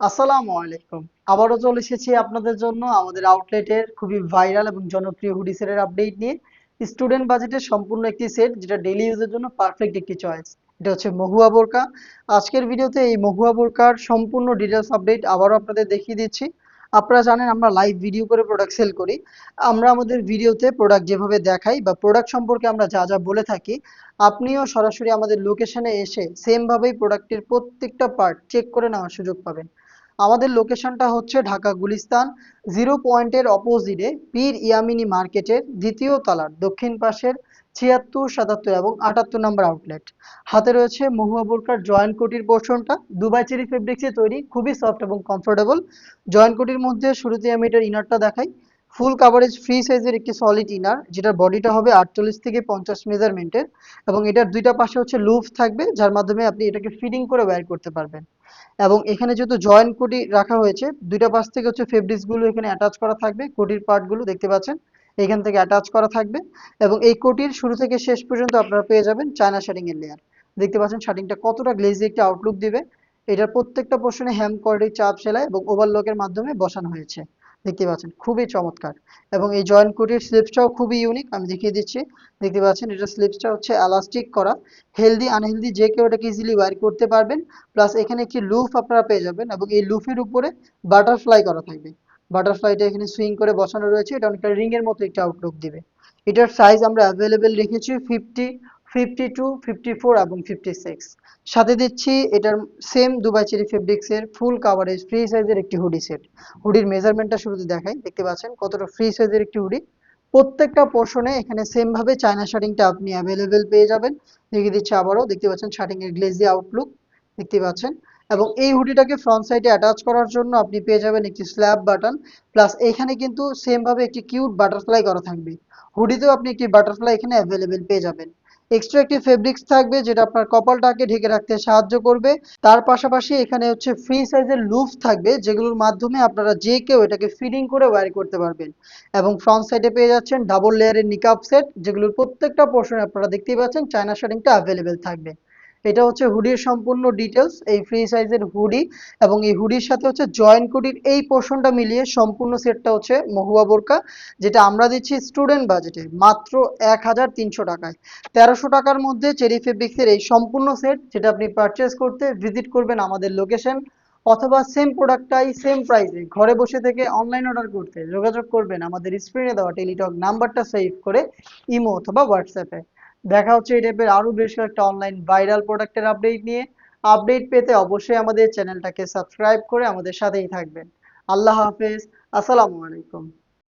আসসালামু আলাইকুম। আবারও চলে এসেছি আপনাদের জন্য আমাদের আউটলেটের খুবই ভাইরাল এবং জনপ্রিয় হুডি সেটের আপডেট নিয়ে। স্টুডেন্ট বাজেটের সম্পূর্ণ একটি সেট যেটা ডেইলি ইউজের জন্য পারফেক্ট একটি চয়েস এটা হচ্ছে মহুয়া বোরকা। আজকের ভিডিওতে এই মহুয়া বোরকার সম্পূর্ণ ডিটেলস আপডেট আবারও আপনাদের দেখিয়ে দিচ্ছি। আপনারা জানেন আমরা লাইভ ভিডিও করে প্রোডাক্ট সেল করি। আমরা আমাদের ভিডিওতে প্রোডাক্ট যেভাবে দেখাই বা প্রোডাক্ট সম্পর্কে আমরা যা যা বলে থাকি, আপনিও সরাসরি আমাদের লোকেশনে এসে সেমভাবেই প্রোডাক্টের প্রত্যেকটা পার্ট চেক করে নেওয়ার সুযোগ পাবেন। আমাদের লোকেশনটা হচ্ছে ঢাকা গুলিস্তান, জিরো পয়েন্টের অপোজিটে পীর ইয়ামিনি মার্কেটের দ্বিতীয় তলার দক্ষিণ পাশের ছিয়াত্তর, সাতাত্তর এবং আটাত্তর নম্বর আউটলেট হাতে রয়েছে মহুয়া বোরকার জয়েন্ট কোটির পোর্শনটা। দুবাই চেরি ফেব্রিক্সে তৈরি, খুবই সফট এবং কমফোর্টেবল জয়েন্ট কোটির মধ্যে শুরুতে আমি এটার ইনারটা দেখাই। ফুল কাভারেজ ফ্রি সাইজের একটি সলিড ইনার যেটার বডিটা হবে আটচল্লিশ থেকে পঞ্চাশ মেজারমেন্টের এবং এটার দুইটা পাশে হচ্ছে লুফ থাকবে, যার মাধ্যমে আপনি এটাকে ফিটিং করে ওয়্যার করতে পারবেন। এবং এখানে যেহেতু জয়েন্ট কোটি রাখা হয়েছে, দুইটা পাশ থেকে হচ্ছে ফেব্রিক্সগুলো এখানে অ্যাটাচ করা থাকবে কোটির পার্টগুলো দেখতে পাচ্ছেন, এখান থেকে অ্যাটাচ করা থাকবে এবং এই কোটির শুরু থেকে শেষ পর্যন্ত আপনারা পেয়ে যাবেন চায়না শার্টিংয়ের এর লেয়ার দেখতে পাচ্ছেন শার্টিংটা কতটা গ্লেজি একটা আউটলুক দিবে। এটার প্রত্যেকটা পোর্শনে হ্যাম কোয়ার্ডের চাপ সেলাই এবং ওভারলকের মাধ্যমে বসানো হয়েছে। দেখতে পাচ্ছেন, খুবই চমৎকার। এবং এই জয়েন্ট কোটির স্লিপসটাও খুবই ইউনিক আমি দেখিয়ে দিচ্ছি। দেখতে পাচ্ছেন, এটা স্লিপসটা হচ্ছে এলাস্টিক করা। হেলদি আনহেলদি যে কেউ এটাকে ইজিলি ওয়ার করতে পারবেন। প্লাস এখানে একটি লুফ আপনারা পেয়ে যাবেন এবং এই লুফের উপরে বাটারফ্লাই করা থাকবে। বাটারফ্লাইটা এখানে সুইং করে বসানো রয়েছে, এটা অনেকটা রিং এর মতো একটা আউটলুক দিবে। এটার সাইজ আমরা অ্যাভেলেবেল রেখেছি fifty fifty two fifty four এবং ফিফটি সিক্স সাথে দিচ্ছি এটার সেম দুবাই চেরি ফেব্রিক্সের ফুল কাভারেজ ফ্রি সাইজের একটি হুডি সেট হুডির মেজারমেন্টটা শুরুতে দেখাই, দেখতে পাচ্ছেন কতটা ফ্রি সাইজের একটি হুডি প্রত্যেকটা পোর্শনে এখানে সেম ভাবে চায়না শার্টিংটা আপনি অ্যাভেলেবেল পেয়ে যাবেন। দেখিয়ে দিচ্ছি আবারও, দেখতে পাচ্ছেন শার্টিং এর গ্লেজি আউটলুক দেখতে পাচ্ছেন। এবং এই হুডিটাকে ফ্রন্ট সাইডে অ্যাটাচ করার জন্য আপনি পেয়ে যাবেন একটি স্ল্যাব বাটন প্লাস এখানে কিন্তু সেম ভাবে একটি কিউট বাটারফ্লাই করা থাকবে। হুডিতেও আপনি একটি বাটারফ্লাই এখানে অ্যাভেলেবেল পেয়ে যাবেন। এক্সট্রা একটি ফেব্রিক্স থাকবে, যেটা আপনার কপালটাকে ঢেকে রাখতে সাহায্য করবে। তার পাশাপাশি এখানে হচ্ছে ফ্রি সাইজের লুফ থাকবে, যেগুলোর মাধ্যমে আপনারা যে কেউ এটাকে ফিটিং করে ওয়্যার করতে পারবেন। এবং ফ্রন্ট সাইডে পেয়ে যাচ্ছেন ডাবল লেয়ারের নিকাপ সেট যেগুলোর প্রত্যেকটা পোর্শনে আপনারা দেখতেই পাচ্ছেন চায়না শাড়িংটা অ্যাভেলেবেল থাকবে। এটা হচ্ছে হুডির সম্পূর্ণ ডিটেলস এই ফ্রি সাইজের হুডি এবং এই হুডির সাথে হচ্ছে জয়েন্ট কোটির এই পোর্শনটা মিলিয়ে সম্পূর্ণ সেটটা হচ্ছে মহুয়া বোরকা, যেটা আমরা দিচ্ছি স্টুডেন্ট বাজেটে মাত্র এক হাজার তিনশো টাকায়। তেরোশো টাকার মধ্যে চেরি ফেব্রিক্সের এই সম্পূর্ণ সেট যেটা আপনি পারচেস করতে ভিজিট করবেন আমাদের লোকেশন অথবা সেম প্রোডাক্টটাই সেম প্রাইসে ঘরে বসে থেকে অনলাইন অর্ডার করতে যোগাযোগ করবেন আমাদের স্ক্রিনে দেওয়া টেলিটক নাম্বারটা সেভ করে ইমো অথবা হোয়াটসঅ্যাপে দেখা হচ্ছে এই টাইপের আরও বেশ কয়েকটা অনলাইন ভাইরাল প্রোডাক্টের আপডেট নিয়ে। আপডেট পেতে অবশ্যই আমাদের চ্যানেলটাকে সাবস্ক্রাইব করে আমাদের সাথেই থাকবেন। আল্লাহ হাফেজ, আসসালামু আলাইকুম।